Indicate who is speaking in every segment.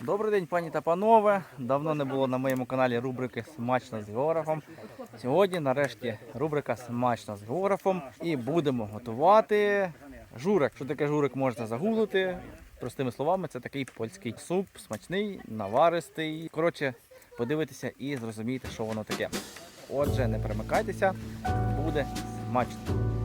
Speaker 1: Добрий день, пані та панове. Давно не було на моєму каналі рубрики Смачно з географом. Сьогодні, нарешті, рубрика Смачно з географом. І будемо готувати журик. Що таке журик можете загуглити. Простими словами, це такий польський суп, смачний, наваристий. Коротше, подивитися і зрозумієте, що воно таке. Отже, не перемикайтеся, буде смачно.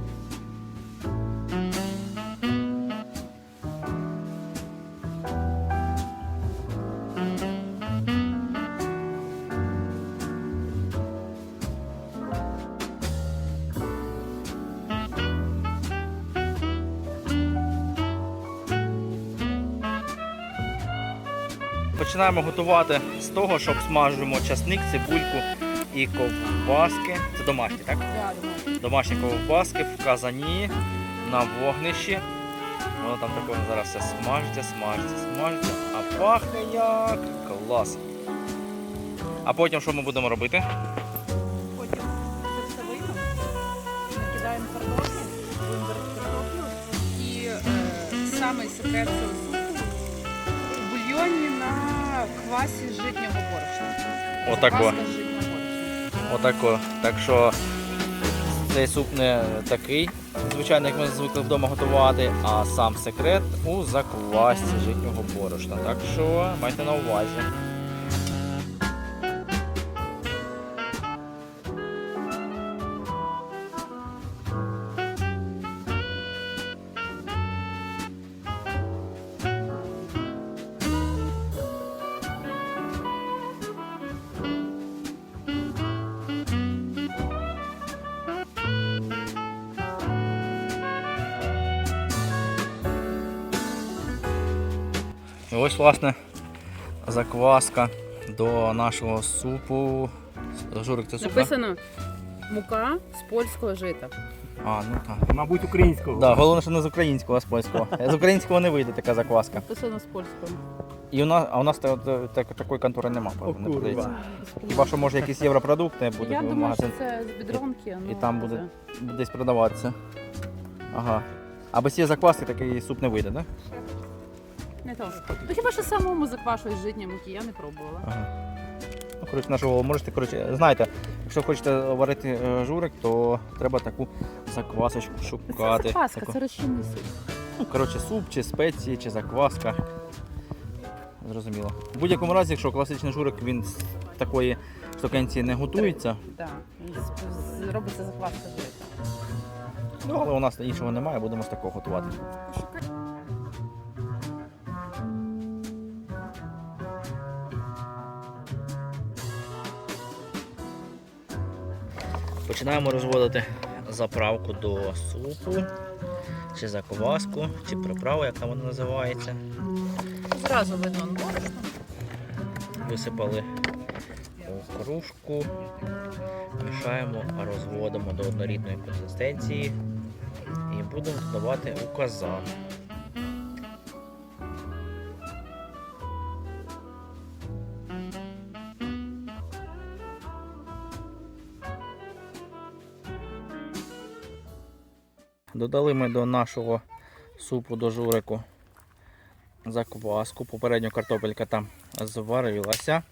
Speaker 1: Починаємо готувати з того, що обсмажуємо часник, цибульку і ковбаски. Це домашні, так? Домашні ковбаски в казані на вогнищі. Воно там такое зараз все смажиться, смажиться, смажиться. А пахне як клас. А потім що ми будемо робити?
Speaker 2: Потім це все виймемо, накидаємо картоплю, будемо картоплю. І е, самий секрет цього квасі житнього борошна.
Speaker 1: Отако.
Speaker 2: З житнього борошна.
Speaker 1: Отако. Так що цей суп не такий, звичайно, як ми звикли вдома готувати, а сам секрет у заквасці житнього борошна. Так що майте на увазі. Ось, власне, закваска до нашого супу. Журик, це суп, да?
Speaker 2: Написано мука з польського жита.
Speaker 1: А, ну так.
Speaker 3: Мабуть, українського.
Speaker 1: Да, головне, що не з українського, а з польського. З українського не вийде така закваска.
Speaker 2: Написано з польського.
Speaker 1: І у нас, а у нас та- та- так- такої контори немає,
Speaker 3: О,
Speaker 1: не продається. Хіба що може якісь європродукти
Speaker 2: Я
Speaker 1: в
Speaker 2: думаю,
Speaker 1: магазин
Speaker 2: що це з бідронки.
Speaker 1: і
Speaker 2: ну,
Speaker 1: там
Speaker 2: це-
Speaker 1: буде десь продаватися. Ага. А без цієї закваски такий суп не вийде, так? Да?
Speaker 2: Не то. Ну хіба що самому заквашують житні муки, я не пробувала.
Speaker 1: Ага. Ну, коротше, на що можете, коротше, знаєте, якщо хочете варити е, журик, то треба таку заквасочку
Speaker 2: Це
Speaker 1: шукати.
Speaker 2: закваска,
Speaker 1: Таку-
Speaker 2: це розчинний суп.
Speaker 1: Ну, коротше, суп, чи спеції, чи закваска. Зрозуміло. В будь-якому разі, якщо класичний журик, він з такої штукенції не готується,
Speaker 2: Так, з- з- робиться закваска з жита.
Speaker 1: ну, але у нас іншого немає, будемо з такого готувати. Починаємо розводити заправку до супу, чи закваску, чи приправу, як там вона називається.
Speaker 2: Зразу видно борошно.
Speaker 1: Висипали у кружку, мішаємо, розводимо до однорідної консистенції і будемо додавати у казан. Додали ми до нашого супу до журику закваску. Попередньо картопелька там зварилася.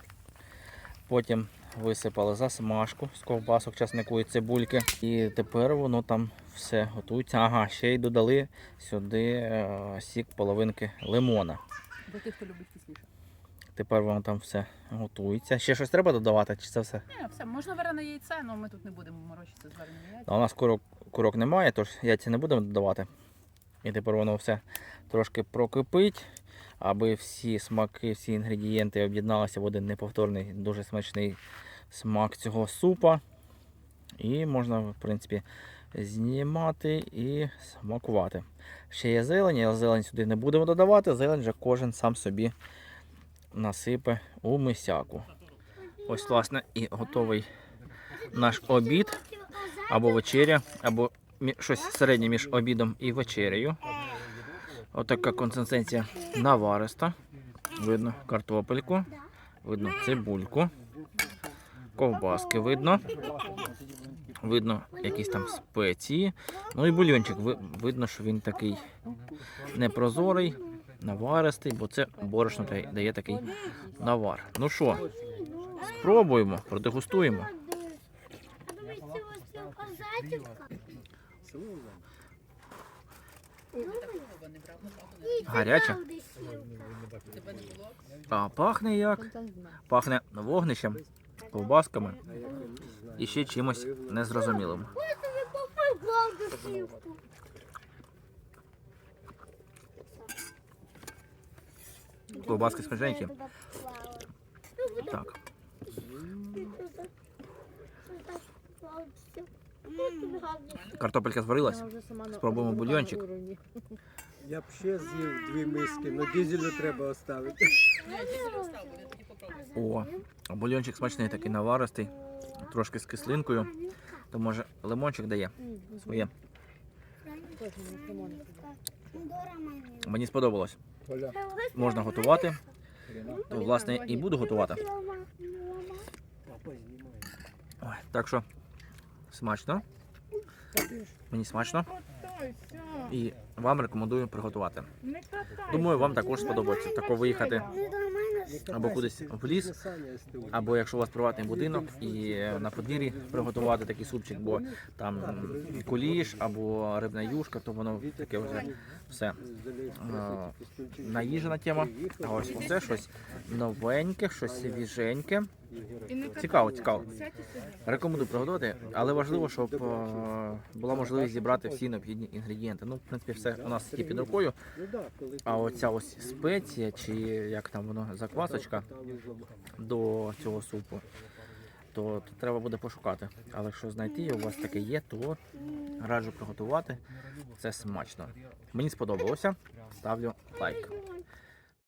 Speaker 1: Потім висипали засмажку з ковбасок, часнику і цибульки. І тепер воно там все готується. Ага, ще й додали сюди е, сік половинки лимона.
Speaker 2: Для тих, хто любить кисліше.
Speaker 1: Тепер воно там все готується. Ще щось треба додавати, чи це все?
Speaker 2: Ні, все, можна варене яйце, але ми тут не будемо морочитися з вареним яйцем.
Speaker 1: А у нас курок, курок немає, тож яйця не будемо додавати. І тепер воно все трошки прокипить, аби всі смаки, всі інгредієнти об'єдналися в один неповторний, дуже смачний смак цього супа. І можна, в принципі, знімати і смакувати. Ще є зелень, але зелень сюди не будемо додавати. Зелень вже кожен сам собі насипе у мисяку. Ось, власне, і готовий наш обід або вечеря, або щось середнє між обідом і вечерею. Отака консистенція навариста. Видно картопельку, видно цибульку, ковбаски видно. Видно якісь там спеції. Ну і бульончик. Видно, що він такий непрозорий. Наваристий, бо це борошно дає- такий навар. Ну що, спробуємо, продегустуємо.
Speaker 3: А дивіться, ось ця козачівка.
Speaker 1: Гаряче. А пахне як? Пахне вогнищем, ковбасками і ще чимось незрозумілим. Ковбаски смачненькі. Так, картопелька зварилась. Спробуємо бульйончик.
Speaker 4: Я б ще з'їв дві миски, але дізелю треба оставити.
Speaker 1: О, а бульйончик смачний такий наваристий, трошки з кислинкою. То може лимончик дає своє. Мені сподобалось. Можна готувати. То, власне, і буду готувати. Ой, так що смачно. Мені смачно. І вам рекомендую приготувати. Думаю, вам також сподобається тако виїхати або кудись в ліс, або якщо у вас приватний будинок і на подвір'ї приготувати такий супчик, бо там куліш або рибна юшка, то воно таке вже все наїжена тема. А ось оце щось новеньке, щось свіженьке. Цікаво, цікаво. Рекомендую приготувати, але важливо, щоб е, була можливість зібрати всі необхідні інгредієнти. Ну, в принципі, все у нас є під рукою. А оця ось спеція, чи як там воно заквасочка до цього супу, то, то треба буде пошукати. Але якщо знайти і у вас таке є, то раджу приготувати. Це смачно. Мені сподобалося. Ставлю лайк.